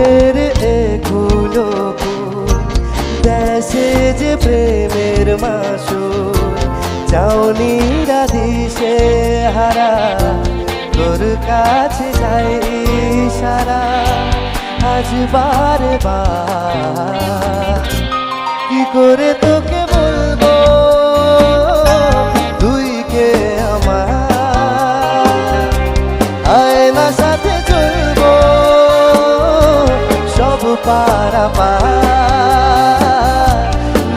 মনের এগুলো দেশে যে প্রেমের মাসু চাউনি রাধিসে হারা তোর কাছে যাই সারা আজ বার বা কি করে তোকে সব পারা পার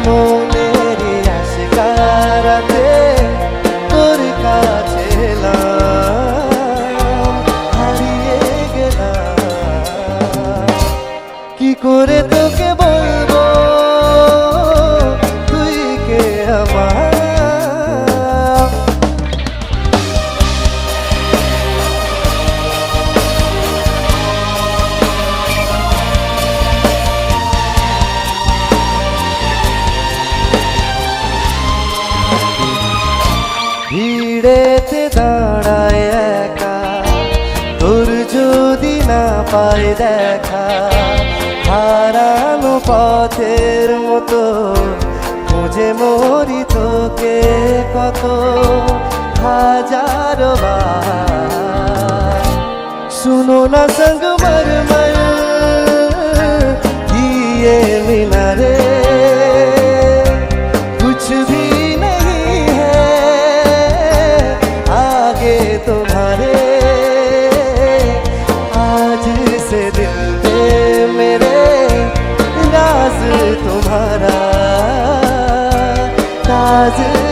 মনের আসে কারাতে তোর কাছে হারিয়ে গেলাম কি করে তোকে বলব? তুই কে আমার? ভিড়েতে দাঁড়ায় একা। তোর যদি না পায় দেখা, হারানো পথের মতো, খুঁজে মরি তোকে কত, হাজার বার। শুনো না সঙ্গ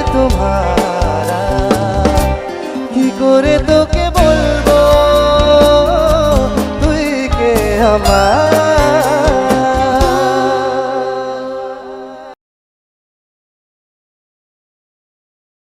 তোমারা? কি করে তোকে